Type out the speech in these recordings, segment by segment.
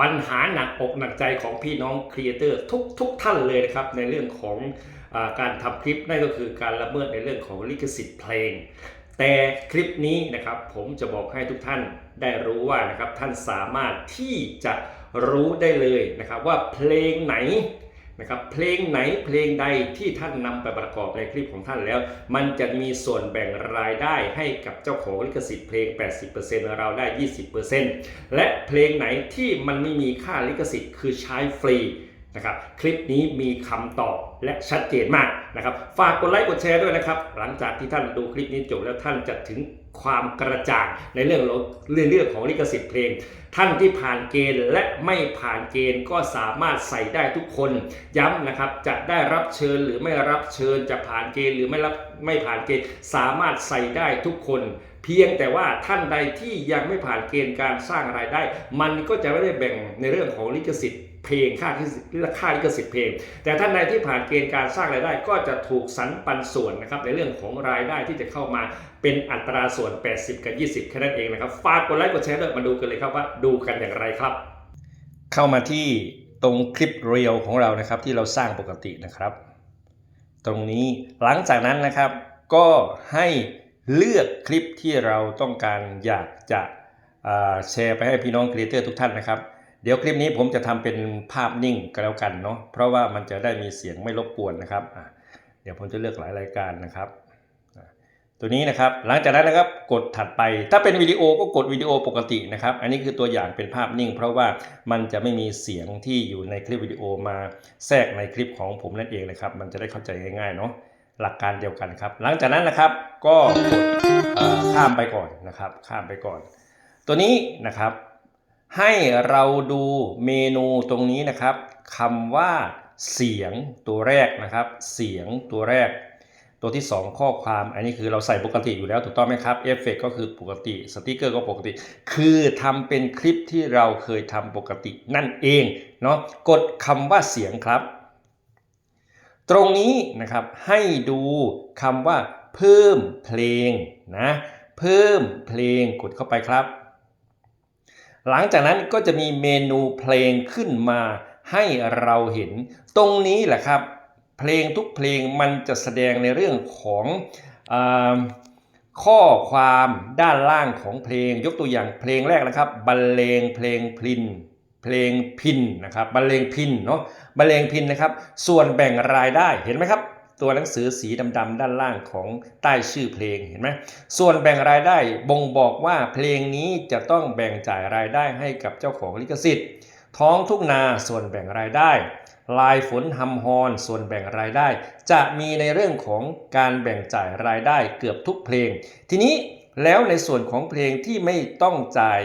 ปัญหาหนักอกหนักใจของพี่น้องครีเอเตอร์ทุกทุกท่านเลยนะครับ ในเรื่องของอการทำคลิปนั่นก็คือการละเมิดในเรื่องของลิขสิทธิ์เพลง แต่คลิปนี้นะครับผมจะบอกให้ทุกท่านได้รู้ว่านะครับท่านสามารถที่จะรู้ได้เลยนะครับว่าเพลงไหน นะครับเพลงไหนเพลงใดที่ท่านนำไปประกอบในคลิปของท่านแล้ว มันจะมีส่วนแบ่งรายได้ให้กับเจ้าของลิขสิทธิ์เพลง 80%เราได้ 20%และเพลงไหนที่มันไม่มีค่าลิขสิทธิ์คือใช้ฟรี นะครับคลิปนี้มีคำตอบและชัดเจนมากนะครับ ฝากกดไลค์กดแชร์ด้วยนะครับ หลังจากที่ท่านดูคลิปนี้จบแล้วท่านจะถึงความกระจ่างในเรื่องเรื่องเรื่องของลิขสิทธิ์เพลง ท่านที่ผ่านเกณฑ์และไม่ผ่านเกณฑ์ก็สามารถใส่ได้ทุกคน ย้ำนะครับจะได้รับเชิญหรือไม่รับเชิญจะผ่านเกณฑ์หรือไม่รับไม่ผ่านเกณฑ์ สามารถใส่ได้ทุกคน เพียงแต่ว่าท่านใดที่ยังไม่ผ่านเกณฑ์การสร้างรายได้ มันก็จะไม่ได้แบ่งในเรื่องของลิขสิทธิ์ เพลงค่าลิขสิทธิ์ค่าลิขสิทธิ์เพลง แต่ท่านใดที่ผ่านเกณฑ์การสร้างรายได้ก็จะถูกสรรปันส่วนนะครับในเรื่องของรายได้ที่จะเข้ามาเป็นอัตราส่วน 80 กับ 20 แค่นั้นเองนะครับฝากกดไลค์กดแชร์ด้วยมาดูกันเลยครับว่าดูกันอย่างไรครับ เข้ามาที่ตรงคลิปเรียวของเรานะครับที่เราสร้างปกตินะครับ ตรงนี้หลังจากนั้นนะครับก็ให้เลือกคลิปที่เราต้องการอยากจะแชร์ไปให้พี่น้องครีเอเตอร์ทุกท่านนะครับ เดี๋ยวคลิปนี้ผมจะทำเป็นภาพนิ่งก็แล้วกันเนาะเพราะว่ามันจะได้มีเสียงไม่รบกวนนะครับเดี๋ยวผมจะเลือกหลายรายการนะครับ ตัวนี้นะครับหลังจากนั้นนะครับกดถัดไป ถ้าเป็นวิดีโอก็กดวิดีโอปกตินะครับ อันนี้คือตัวอย่างเป็นภาพนิ่ง เพราะว่ามันจะไม่มีเสียงที่อยู่ในคลิปวิดีโอมาแทรกในคลิปของผมนั่นเองนะครับ มันจะได้เข้าใจง่ายๆเนาะหลักการเดียวกันครับ หลังจากนั้นนะครับก็กดข้ามไปก่อนนะครับ ข้ามไปก่อน ตัวนี้นะครับ ให้เราดูเมนูตรงนี้นะครับคำว่าเสียงตัวแรกนะครับ เสียงตัวแรก ตัวที่ 2 ข้อความอันนี้คือเราใส่ปกติอยู่แล้วถูกต้องไหมครับเอฟเฟกก็คือปกติสติกเกอร์ก็ปกติ คือทำเป็นคลิปที่เราเคยทำปกตินั่นเองเนาะกดคำว่าเสียงครับ ตรงนี้นะครับให้ดูคำว่าเพิ่มเพลงนะเพิ่มเพลงกดเข้าไปครับ หลังจากนั้นก็จะมีเมนูเพลงขึ้นมาให้เราเห็น ตรงนี้แหละครับ เพลงทุกเพลงมันจะแสดงในเรื่องของอข้อความด้านล่างของเพลง ยกตัวอย่างเพลงแรกนะครับบรรเลงเพลงพลิน เพลงพินนะครับบรรเลงพินเนาะบรรเลงพินนะครับ ส่วนแบ่งรายได้เห็นไหมครับ ตัวหนังสือสีดำๆด้านล่างของใต้ชื่อเพลงเห็นไหมส่วนแบ่งรายได้บ่งบอกว่าเพลงนี้จะต้องแบ่งจ่ายรายได้ให้กับเจ้าของลิขสิทธิ์ ท้องทุ่งนาส่วนแบ่งรายได้ ลายฝนหำฮอนส่วนแบ่งรายได้ จะมีในเรื่องของการแบ่งจ่ายรายได้เกือบทุกเพลง ทีนี้แล้วในส่วนของเพลงที่ไม่ต้องจ่าย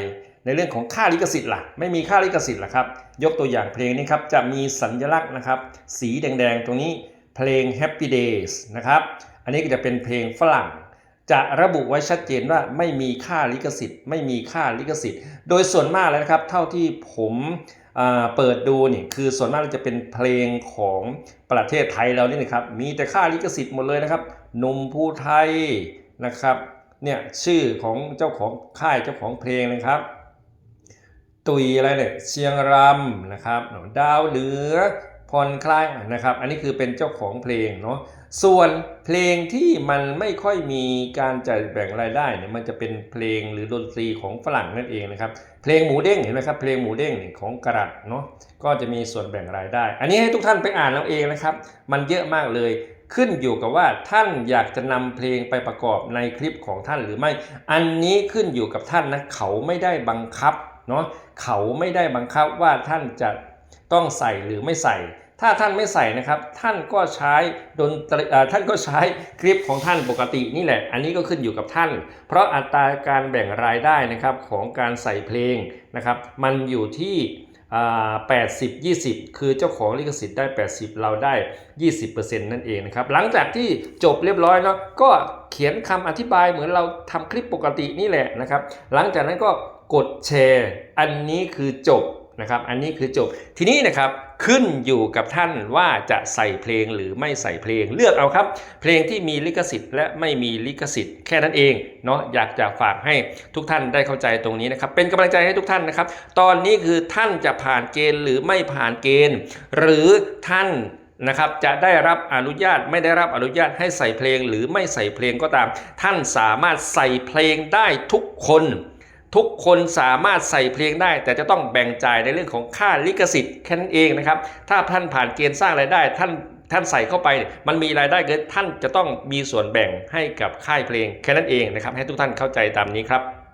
ในเรื่องของค่าลิขสิทธิ์ล่ะไม่มีค่าลิขสิทธิ์ล่ะครับ ยกตัวอย่างเพลงนี้ครับจะมีสัญลักษณ์นะครับ สีแดงๆตรงนี้ เพลง Happy Days นะครับ อันนี้ก็จะเป็นเพลงฝรั่ง จะระบุไว้ชัดเจนว่าไม่มีค่าลิขสิทธิ์ ไม่มีค่าลิขสิทธิ์ โดยส่วนมากแล้วนะครับ เท่าที่ผมเปิดดูนี่คือส่วนมากจะเป็นเพลงของประเทศไทยเรานี่นะครับ มีแต่ค่าลิขสิทธิ์หมดเลยนะครับหนุ่มผู้ไทยนะครับเนี่ยชื่อของเจ้าของค่ายเจ้าของเพลงนะครับ ตุยอะไรเนี่ยเชียงรำนะครับดาวเหลือ ผ่อนคลายนะครับ อันนี้คือเป็นเจ้าของเพลงเนาะส่วนเพลงที่มันไม่ค่อยมีการจ่ายแบ่งรายได้เนี่ยมันจะเป็นเพลงหรือดนตรีของฝรั่งนั่นเองนะครับเพลงหมูเด้งเห็นไหมครับเพลงหมูเด้งของกระดัดเนาะก็จะมีส่วนแบ่งรายได้ อันนี้ให้ทุกท่านไปอ่านเอาเองนะครับ มันเยอะมากเลยขึ้นอยู่กับว่าท่านอยากจะนำเพลงไปประกอบในคลิปของท่านหรือไม่ อันนี้ขึ้นอยู่กับท่านนะเขาไม่ได้บังคับเนาะเขาไม่ได้บังคับว่าท่านจะต้องใส่หรือไม่ใส่ ถ้าท่านไม่ใส่นะครับ ท่านก็ใช้ดนตรีท่านก็ใช้คลิปของท่านปกตินี่แหละ อันนี้ก็ขึ้นอยู่กับท่าน เพราะอัตราการแบ่งรายได้นะครับของการใส่เพลงนะครับ มันอยู่ที่80 20 คือเจ้าของลิขสิทธิ์ได้ 80 เราได้ 20%นั่นเองนะครับ หลังจากที่จบเรียบร้อยแล้วก็เขียนคำอธิบายเหมือนเราทำคลิปปกตินี่แหละนะครับ หลังจากนั้นก็กดแชร์ อันนี้คือจบนะครับ อันนี้คือจบ ทีนี้นะครับ ขึ้นอยู่กับท่านว่าจะใส่เพลงหรือไม่ใส่เพลงเลือกเอาครับ เพลงที่มีลิขสิทธิ์ และไม่มีลิขสิทธิ์ แค่นั้นเองเนาะอยากจะฝากให้ทุกท่านได้เข้าใจตรงนี้นะครับ เป็นกำลังใจให้ทุกท่านนะครับ ตอนนี้คือท่านจะผ่านเกณฑ์หรือไม่ผ่านเกณฑ์ หรือท่านนะครับจะได้รับอนุญาตไม่ได้รับอนุญาตให้ใส่เพลงหรือไม่ใส่เพลงก็ตาม ท่านสามารถใส่เพลงได้ทุกคน ทุกคนสามารถใส่เพลงได้ แต่จะต้องแบ่งจ่ายในเรื่องของค่าลิขสิทธิ์แค่นั้นเองนะครับ ถ้าท่านผ่านเกณฑ์สร้างรายได้ท่านท่านใส่เข้าไปมันมีรายได้เกินท่านจะต้องมีส่วนแบ่งให้กับค่ายเพลงแค่นั้นเองนะครับ ให้ทุกท่านเข้าใจตามนี้ครับ